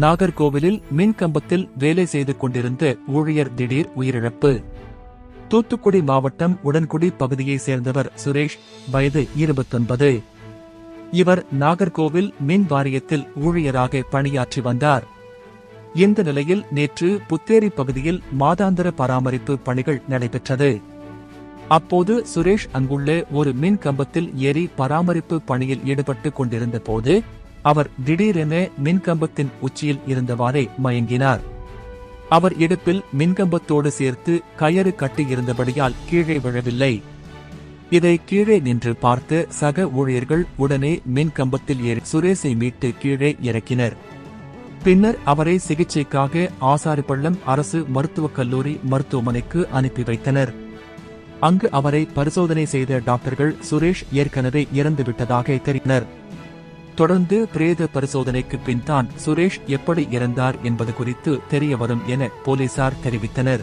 நாகர்கோவிலில் மின்கம்பத்தில் வேலை செய்து கொண்டிருந்த ஊழியர் திடீர் உயிரிழப்பு. தூத்துக்குடி மாவட்டம் உடன்குடி பகுதியைச் சேர்ந்தவர் சுரேஷ் வயது இருபத்தொன்பது. இவர் நாகர்கோவில் மின் வாரியத்தில் ஊழியராக பணியாற்றி வந்தார். இந்த நிலையில் நேற்று புத்தேரி பகுதியில் மாதாந்திர பராமரிப்பு பணிகள் நடைபெற்றது. அப்போது சுரேஷ் அங்குள்ள ஒரு மின் கம்பத்தில் ஏறி பராமரிப்பு பணியில் ஈடுபட்டு கொண்டிருந்த போது அவர் திடீரென மின்கம்பத்தின் உச்சியில் இருந்தவாறே மயங்கினார். அவர் இடுப்பில் மின்கம்பத்தோடு சேர்த்து கயறு கட்டியிருந்தபடியால் கீழே விழவில்லை. இதை கீழே நின்று பார்த்த சக ஊழியர்கள் உடனே மின்கம்பத்தில் ஏறி சுரேஷை மீட்டு கீழே இறக்கினர். பின்னர் அவரை சிகிச்சைக்காக ஆசாரிப்பள்ளம் அரசு மருத்துவக் கல்லூரி மருத்துவமனைக்கு அனுப்பி வைத்தனர். அங்கு அவரை பரிசோதனை செய்த டாக்டர்கள் சுரேஷ் ஏற்கனவே இறந்துவிட்டதாக தெரிவித்தனர். தொடர்ந்து பிரேத பரிசோதனைக்கு பின் தான் சுரேஷ் எப்படி இறந்தார் என்பது குறித்து தெரிய வரும் என போலீசார் தெரிவித்தனர்.